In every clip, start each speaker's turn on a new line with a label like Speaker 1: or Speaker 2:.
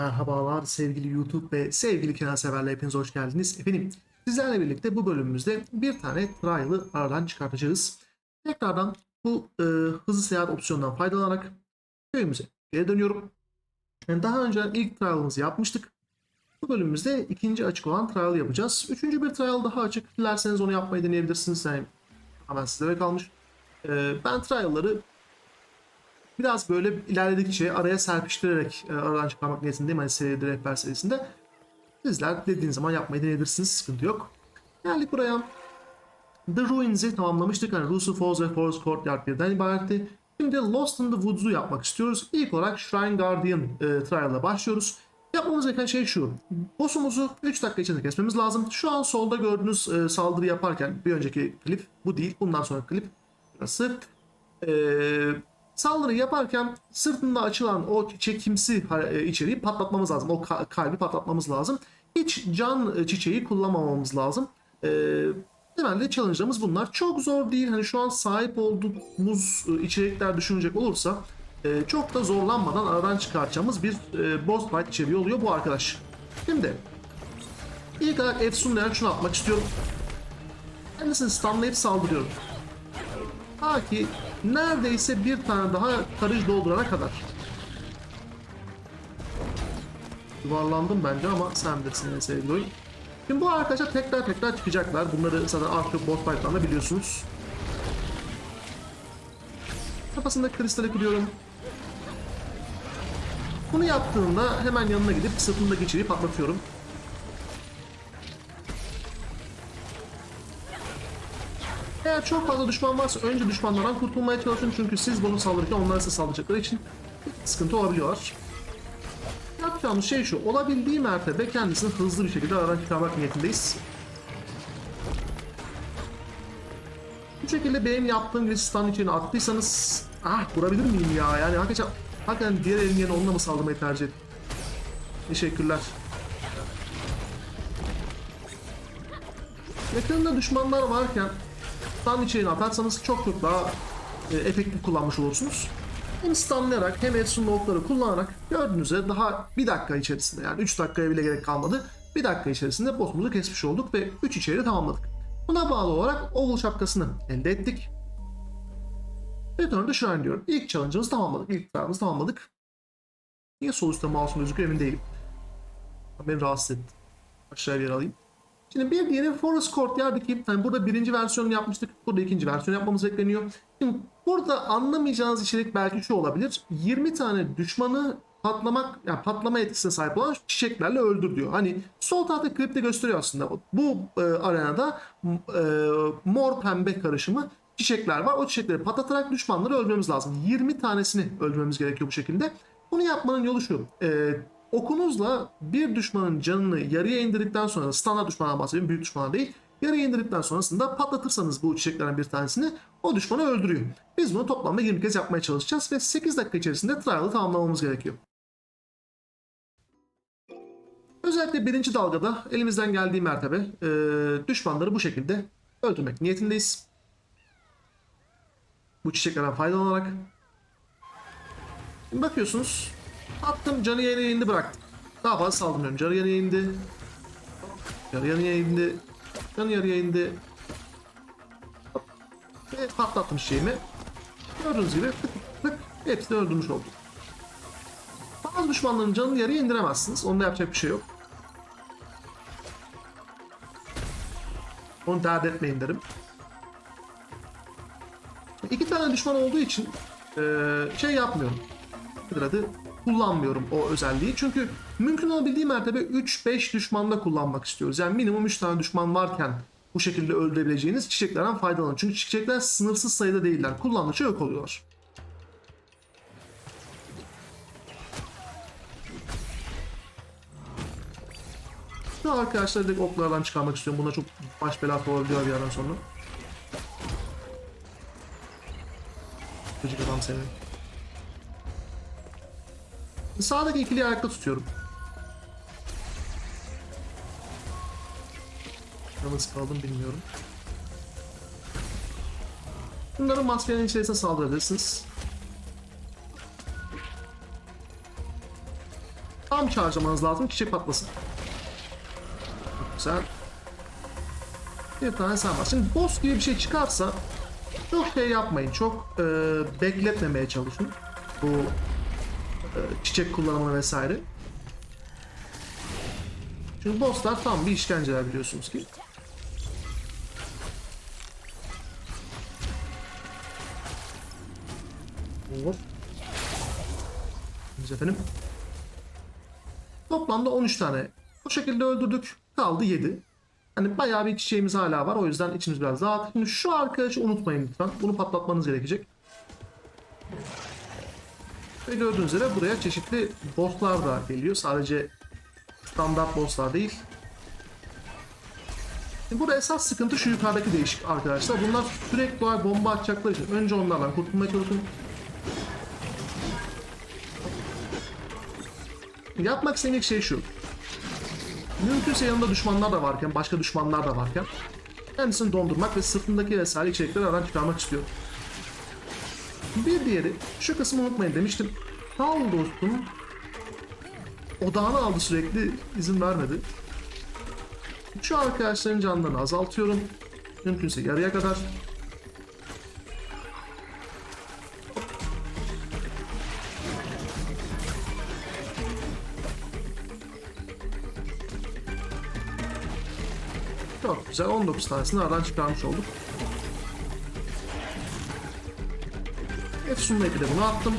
Speaker 1: Merhabalar sevgili YouTube ve sevgili Kenan severler hepiniz hoş geldiniz. Efendim sizlerle birlikte bu bölümümüzde bir tane trial'ı aradan çıkartacağız. Tekrardan bu e, hızlı seyahat opsiyonundan faydalanarak köyümüze geri dönüyorum. Yani daha önce ilk trial'ımızı yapmıştık. Bu bölümümüzde ikinci açık olan trial yapacağız. Üçüncü bir trial daha açık. Dilerseniz onu yapmayı deneyebilirsiniz. Yani hemen sizlere kalmış. E, ben trial'ları biraz böyle ilerledikçe araya serpiştirerek e, aradan çıkarmak niyetindeyim. Hani seride rehber serisinde. Sizler dediğiniz zaman yapmayı deneyebilirsiniz. Sıkıntı yok. Geldik buraya. The Ruins'i tamamlamıştık. Hani Rusu Falls ve Forest Courtyard birden ibaretti. Şimdi Lost in the Woods'u yapmak istiyoruz. İlk olarak Shrine Guardian e, trial'la başlıyoruz. Yapmamız gereken şey şu. Boss'umuzu 3 dakika içinde kesmemiz lazım. Şu an solda gördüğünüz e, saldırı yaparken bir önceki klip bu değil. Bundan sonra klip burası. Eee Saldırı yaparken sırtında açılan o çekimsi e, içeriği patlatmamız lazım. O ka- kalbi patlatmamız lazım. Hiç can e, çiçeği kullanmamamız lazım. Ee, temelde challenge'larımız bunlar. Çok zor değil. Hani şu an sahip olduğumuz e, içerikler düşünecek olursa çok da zorlanmadan aradan çıkartacağımız bir boss fight içeriği oluyor bu arkadaş. Şimdi ilk olarak Efsun'dan şunu atmak istiyorum. Kendisini stunlayıp saldırıyorum. Ta ki neredeyse bir tane daha karış doldurana kadar. Yuvarlandım bence ama sen bilirsin en sevgili oyun. Şimdi bu arkadaşlar tekrar tekrar çıkacaklar. Bunları zaten artık boss fight'larında biliyorsunuz. Kafasında kristali kırıyorum. Bunu yaptığımda hemen yanına gidip sırtındaki içeriği patlatıyorum. Eğer çok fazla düşman varsa önce düşmanlardan kurtulmaya çalışın çünkü siz bunu saldırırken onlar size saldıracakları için sıkıntı olabiliyorlar. Yapacağımız şey şu, olabildiği mertebe kendisini hızlı bir şekilde aradan çıkarmak niyetindeyiz. Bu şekilde benim yaptığım gibi stun içine attıysanız ah vurabilir miyim ya yani hakikaten, hakikaten diğer elin yerine onunla mı saldırmayı tercih ettim. Teşekkürler. Yakınında düşmanlar varken stun içeriğini atarsanız çok çok daha e, efektif kullanmış olursunuz. Hem stunlayarak hem Edson okları kullanarak gördüğünüz üzere daha bir dakika içerisinde yani 3 dakikaya bile gerek kalmadı. Bir dakika içerisinde boss'umuzu kesmiş olduk ve 3 içeriği tamamladık. Buna bağlı olarak oval şapkasını elde ettik. Return to Shrine diyorum. İlk challenge'ımızı tamamladık. İlk trial'ımızı tamamladık. Niye sol üstte mouse'um gözüküyor emin değilim. Beni rahatsız etti. Aşağıya bir yer alayım. Şimdi bir diğeri Forest Courtyard'daki yani burada birinci versiyonunu yapmıştık. Burada ikinci versiyon yapmamız bekleniyor. Şimdi burada anlamayacağınız içerik belki şu olabilir. 20 tane düşmanı patlamak yani patlama etkisine sahip olan çiçeklerle öldür diyor. Hani sol tarafta klipte gösteriyor aslında. Bu e, arenada e, mor pembe karışımı çiçekler var. O çiçekleri patlatarak düşmanları öldürmemiz lazım. 20 tanesini öldürmemiz gerekiyor bu şekilde. Bunu yapmanın yolu şu. E, okunuzla bir düşmanın canını yarıya indirdikten sonra standart düşmandan bahsediyorum büyük düşmanlar değil. Yarıya indirdikten sonrasında patlatırsanız bu çiçeklerden bir tanesini o düşmanı öldürüyor. Biz bunu toplamda 20 kez yapmaya çalışacağız ve 8 dakika içerisinde trial'ı tamamlamamız gerekiyor. Özellikle birinci dalgada elimizden geldiği mertebe e, düşmanları bu şekilde öldürmek niyetindeyiz. Bu çiçeklerden faydalanarak. Bakıyorsunuz Attım canı yarıya indi bıraktım. Daha fazla saldırmıyorum. Canı yarıya indi. Canı yarıya indi. Canı yarıya indi. Ve patlattım şeyimi. Gördüğünüz gibi hepsini öldürmüş oldum. Bazı düşmanların canını yarıya indiremezsiniz. Onda yapacak bir şey yok. Onu dert etmeyin derim. İki tane düşman olduğu için şey yapmıyorum. Nedir adı? Kullanmıyorum o özelliği. Çünkü mümkün olabildiği mertebe 3-5 düşmanla kullanmak istiyoruz. Yani minimum 3 tane düşman varken bu şekilde öldürebileceğiniz çiçeklerden faydalanın. Çünkü çiçekler sınırsız sayıda değiller. Kullandıkça yok oluyorlar. Şu arkadaşlar direkt oklardan çıkarmak istiyorum. Buna çok baş belası olabiliyor bir yerden sonra. Gıcık adam seni. Sağdaki ikiliyi ayakta tutuyorum. Nasıl kaldım bilmiyorum. Bunların maskenin içerisine saldırabilirsiniz. Tam charge'lamanız lazım çiçek patlasın. Çok güzel. Bir tane sen var. Şimdi boss gibi bir şey çıkarsa çok şey yapmayın. Çok e, bekletmemeye çalışın. Bu çiçek kullanımını vesaire. Çünkü bosslar tam bir işkenceler biliyorsunuz ki. Biz efendim. Toplamda 13 tane. Bu şekilde öldürdük. Kaldı 7. Hani bayağı bir çiçeğimiz hala var. O yüzden içimiz biraz rahat. Şimdi şu arkadaşı unutmayın lütfen. Bunu patlatmanız gerekecek. Ve gördüğünüz üzere buraya çeşitli bosslar da geliyor. Sadece standart bosslar değil. Şimdi burada esas sıkıntı şu yukarıdaki değişik arkadaşlar. Bunlar sürekli olarak bomba atacakları için önce onlardan kurtulmaya çalışın. Yapmak istediğim şey şu. Mümkünse yanında düşmanlar da varken, başka düşmanlar da varken kendisini dondurmak ve sırtındaki vesaire içerikleri aradan çıkarmak istiyor. Bir diğeri, şu kısmı unutmayın demiştim. Sağ ol dostum. Odağını aldı sürekli, izin vermedi. Şu arkadaşların canlarını azaltıyorum. Mümkünse yarıya kadar. Çok güzel. 19 tanesini aradan çıkarmış olduk. Efsun'la ipi de bunu attım.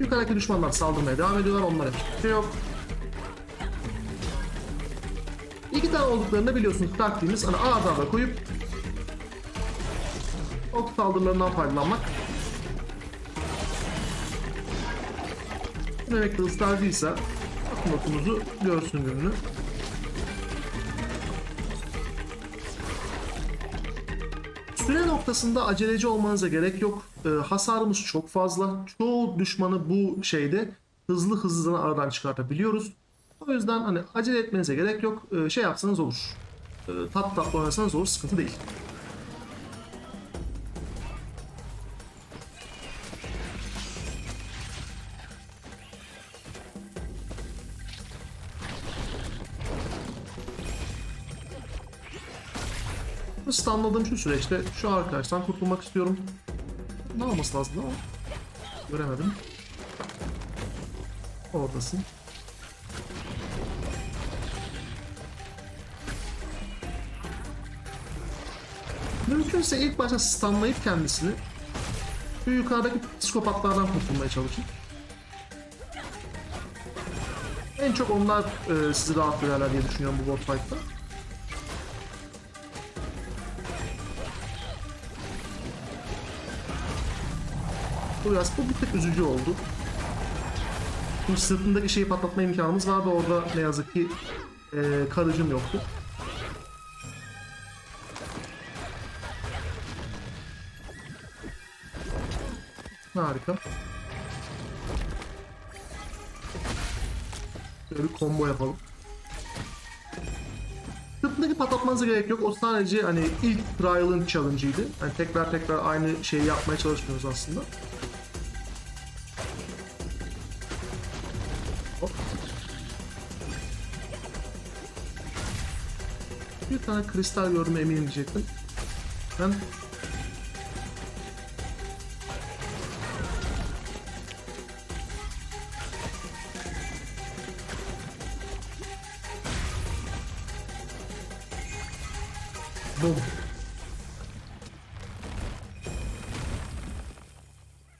Speaker 1: Yukarıdaki düşmanlar saldırmaya devam ediyorlar. Onlara hiçbir şey yok. İki tane olduklarında biliyorsunuz taktiğimiz hani arda arda koyup ok saldırılarından faydalanmak. Demek ki ısrarcıysa atın okunuzu görsün gününü. Süre noktasında aceleci olmanıza gerek yok. Ee, hasarımız çok fazla. Çoğu düşmanı bu şeyde hızlı hızlı aradan çıkartabiliyoruz. O yüzden hani acele etmenize gerek yok. Ee, şey yapsanız olur. Ee, tat tatlı oynasanız olur. Sıkıntı değil. Stunladığım şu süreçte şu arkadaştan kurtulmak istiyorum. Ne olması lazım ama göremedim. Oradasın. Mümkünse ilk başta stunlayıp kendisini şu yukarıdaki psikopatlardan kurtulmaya çalışın. En çok onlar e, sizi rahat ederler diye düşünüyorum bu bot fight'ta. Biraz bu bir tık üzücü oldu. Şimdi sırtındaki şeyi patlatma imkanımız vardı. Orada ne yazık ki e, karıcım yoktu. Harika. Şöyle bir combo yapalım. Sırtındaki patlatmanıza gerek yok. O sadece hani ilk trial'ın challenge'ıydı. Yani tekrar tekrar aynı şeyi yapmaya çalışmıyoruz aslında. Bir tane kristal gördüm eminim diyecektim. Ben Bum.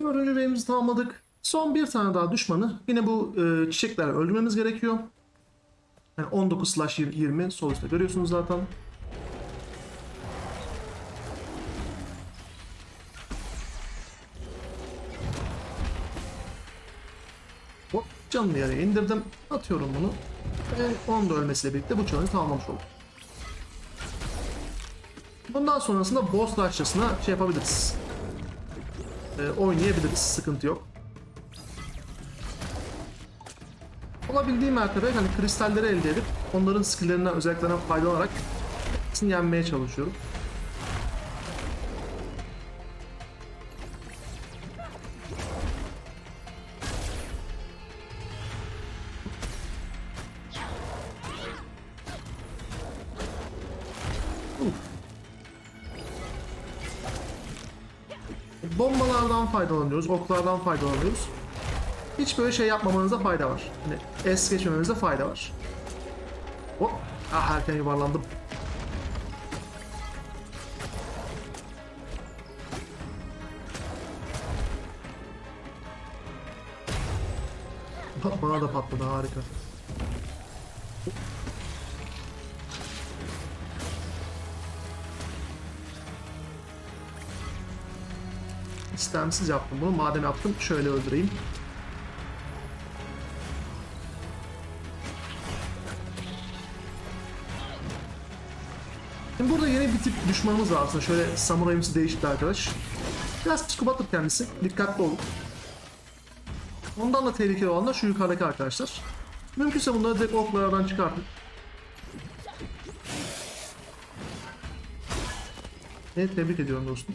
Speaker 1: Dördüncü beyimizi tamamladık. Son bir tane daha düşmanı. Yine bu e, çiçeklerle öldürmemiz gerekiyor. Yani 19 slash 20 sol üstte görüyorsunuz zaten. Hop canlı yere indirdim. Atıyorum bunu. Ve onun da ölmesiyle birlikte bu challenge tamamlamış olduk. Bundan sonrasında boss rush'lasına şey yapabiliriz. Ee, oynayabiliriz. Sıkıntı yok. olabildiği mertebe hani kristalleri elde edip onların skillerinden özelliklerinden faydalanarak hepsini yenmeye çalışıyorum. Bombalardan faydalanıyoruz, oklardan faydalanıyoruz. Hiç böyle şey yapmamanıza fayda var. Hani es geçmemenize fayda var. Hop. Ah erken yuvarlandım. Bana da patladı harika. İstemsiz yaptım bunu. Madem yaptım şöyle öldüreyim. Şimdi burada yeni bir tip düşmanımız var aslında. Şöyle samurayımsı değişik bir arkadaş. Biraz psikopattır kendisi. Dikkatli olun. Ondan da tehlikeli olanlar şu yukarıdaki arkadaşlar. Mümkünse bunları direkt oklardan çıkartın. Evet tebrik ediyorum dostum.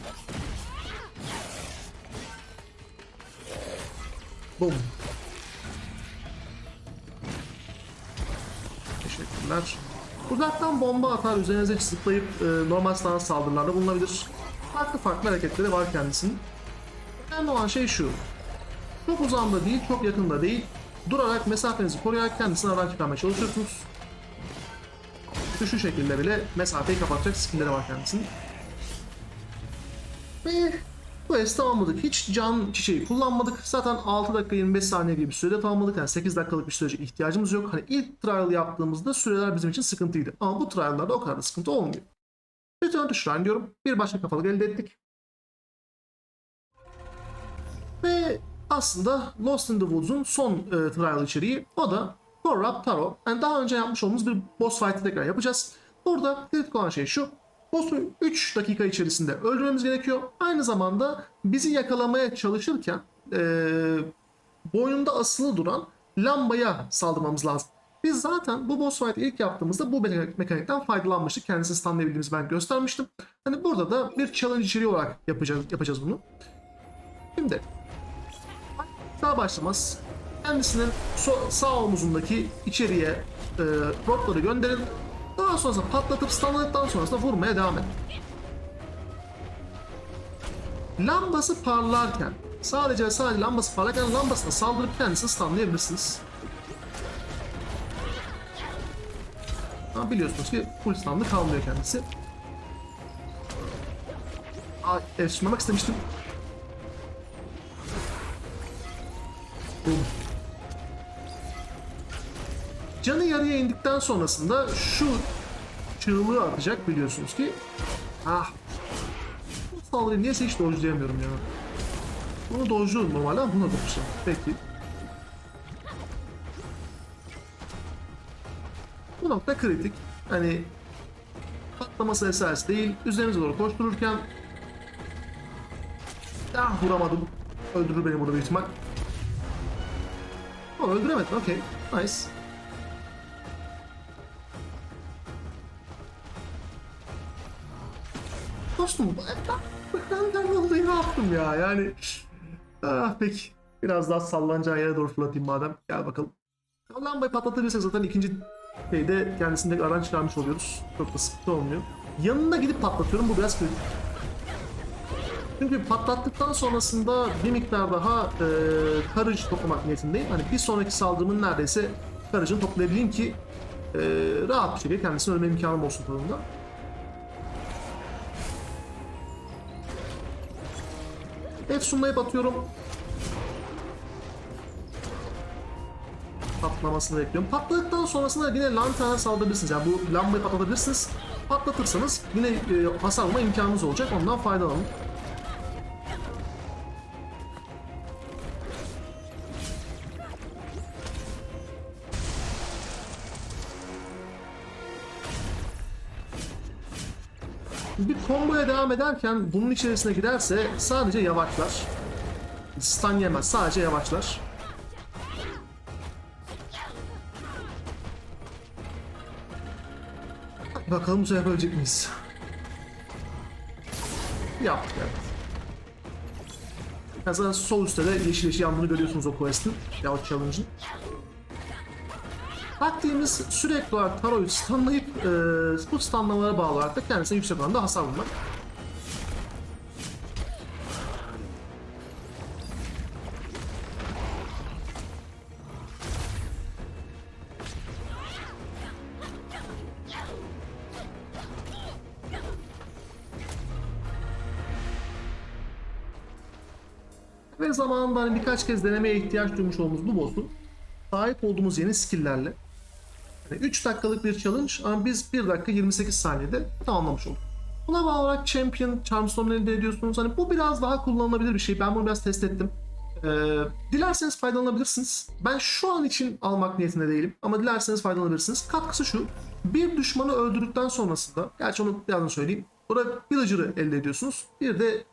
Speaker 1: Boom. Teşekkürler. Uzaktan bomba atar, üzerinize zıplayıp e, normal stans saldırılarda bulunabilir. Farklı farklı hareketleri var kendisinin. Önemli olan şey şu. Çok uzağında değil, çok yakında değil. Durarak mesafenizi koruyarak kendisini aradan çıkarmaya çalışıyorsunuz. Şu şekilde bile mesafeyi kapatacak skillleri var kendisinin. Quest tamamladık. Hiç can çiçeği kullanmadık. Zaten 6 dakika 25 saniye gibi bir sürede tamamladık. Yani 8 dakikalık bir sürece ihtiyacımız yok. Hani ilk trial yaptığımızda süreler bizim için sıkıntıydı. Ama bu trial'larda o kadar da sıkıntı olmuyor. Return to Shrine diyorum. Bir başka kafalık elde ettik. Ve aslında Lost in the Woods'un son e, trial içeriği o da Corrupt Tarot. Yani daha önce yapmış olduğumuz bir boss fight'ı tekrar yapacağız. Burada kritik olan şey şu. Boss'u 3 dakika içerisinde öldürmemiz gerekiyor. Aynı zamanda bizi yakalamaya çalışırken e, boynunda asılı duran lambaya saldırmamız lazım. Biz zaten bu boss fight ilk yaptığımızda bu mekanik- mekanikten faydalanmıştık. Kendisini stunlayabildiğimizi ben göstermiştim. Hani burada da bir challenge içeriği olarak yapacağız, yapacağız bunu. Şimdi daha başlamaz kendisinin so- sağ omuzundaki içeriye e, rotları gönderin. Daha sonrasında patlatıp stunladıktan sonrasında vurmaya devam edin. Lambası parlarken sadece ve sadece lambası parlarken lambasına saldırıp kendisini stunlayabilirsiniz. Ama biliyorsunuz ki full stunlı kalmıyor kendisi. Aa, evet, istemiştim. Boom. Yarıya indikten sonrasında şu çığlığı atacak biliyorsunuz ki. Ah. Bu saldırıyı niyeyse hiç dojlayamıyorum ya. Bunu dojluyorum normalde ama buna dojlayacağım. Peki. Bu nokta kritik. Hani patlaması esas değil. Üzerimize doğru koştururken ah vuramadım. Öldürür beni burada büyük ihtimal. O öldüremedin. Okey. Nice. Dostum ben, ben, ben vallahi ne yaptım ya yani. Ah peki. Biraz daha sallanacağı yere doğru fırlatayım madem. Gel bakalım. Lambayı patlatabilirsek zaten ikinci şeyde kendisinde aran çıkarmış oluyoruz. Çok da sıkıntı olmuyor. Yanına gidip patlatıyorum. Bu biraz kritik. Çünkü patlattıktan sonrasında bir miktar daha e, courage toplamak niyetindeyim. Hani bir sonraki saldırımın neredeyse courage'ını toplayabileyim ki e, rahat bir şekilde kendisini ölme imkanım olsun tadında. Evet sunmayı batıyorum. Patlamasını bekliyorum. Patladıktan sonrasında yine lanterna saldırabilirsiniz. Yani bu lambayı patlatabilirsiniz. Patlatırsanız yine e, hasar vurma imkanınız olacak. Ondan faydalanın. Bir komboya devam ederken bunun içerisine giderse sadece yavaşlar. Stun yemez sadece yavaşlar. Bakalım bu sefer yapabilecek miyiz? Yaptık evet. Mesela sol üstte de yeşil yeşil yandığını görüyorsunuz o quest'in. Ya o challenge'ın. Taktiğimiz sürekli olarak Taro'yu stunlayıp e, bu stunlamalara bağlı olarak da kendisine yüksek oranda hasar vurmak. Ve zamanında hani birkaç kez denemeye ihtiyaç duymuş olduğumuz bu boss'u sahip olduğumuz yeni skill'lerle 3 dakikalık bir challenge ama biz 1 dakika 28 saniyede tamamlamış olduk. Buna bağlı olarak Champion, Charmstone elde ediyorsunuz. Hani bu biraz daha kullanılabilir bir şey. Ben bunu biraz test ettim. Ee, dilerseniz faydalanabilirsiniz. Ben şu an için almak niyetinde değilim ama dilerseniz faydalanabilirsiniz. Katkısı şu. Bir düşmanı öldürdükten sonrasında, gerçi onu birazdan söyleyeyim. Burada Villager'ı elde ediyorsunuz. Bir de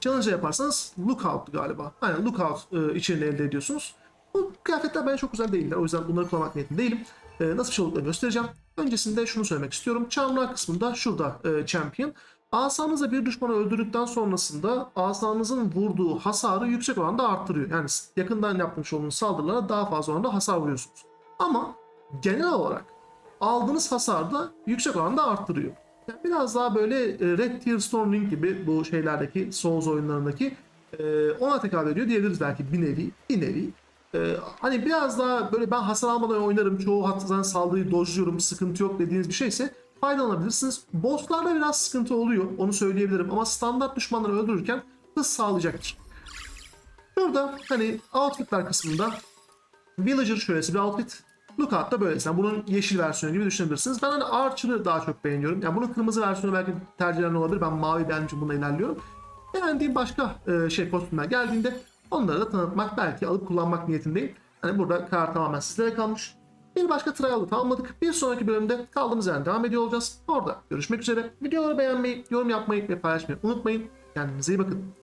Speaker 1: challenge yaparsanız Lookout galiba. Aynen Lookout e, içeriğini elde ediyorsunuz. Bu kıyafetler bence çok güzel değiller. O yüzden bunları kullanmak niyetinde değilim. E, nasıl bir şey olduklarını göstereceğim. Öncesinde şunu söylemek istiyorum. Charmlar kısmında şurada e, Champion. Asanızla bir düşmanı öldürdükten sonrasında asanızın vurduğu hasarı yüksek oranda arttırıyor. Yani yakından yapmış olduğunuz saldırılara daha fazla oranda hasar vuruyorsunuz. Ama genel olarak aldığınız hasar da yüksek oranda arttırıyor. Yani biraz daha böyle e, Red Tear Storm Ring gibi bu şeylerdeki Souls oyunlarındaki e, ona tekabül ediyor diyebiliriz belki bir nevi. Bir nevi. E, hani biraz daha böyle ben hasar almadan oynarım. Çoğu hatta saldırıyı dojluyorum. Sıkıntı yok dediğiniz bir şeyse faydalanabilirsiniz. Bosslarda biraz sıkıntı oluyor. Onu söyleyebilirim. Ama standart düşmanları öldürürken hız sağlayacaktır. Şurada hani outfitler kısmında Villager şöylesi bir outfit. Lookout da böylesi. Yani bunun yeşil versiyonu gibi düşünebilirsiniz. Ben hani Archer'ı daha çok beğeniyorum. Yani bunun kırmızı versiyonu belki tercih olabilir. Ben mavi beğendiğim için bunda ilerliyorum. Beğendiğim başka e, şey kostümler geldiğinde onları da tanıtmak belki alıp kullanmak niyetindeyim. Hani burada karar tamamen sizlere kalmış. Bir başka trial'ı tamamladık. Bir sonraki bölümde kaldığımız yerden devam ediyor olacağız. Orada görüşmek üzere. Videoları beğenmeyi, yorum yapmayı ve paylaşmayı unutmayın. Kendinize iyi bakın.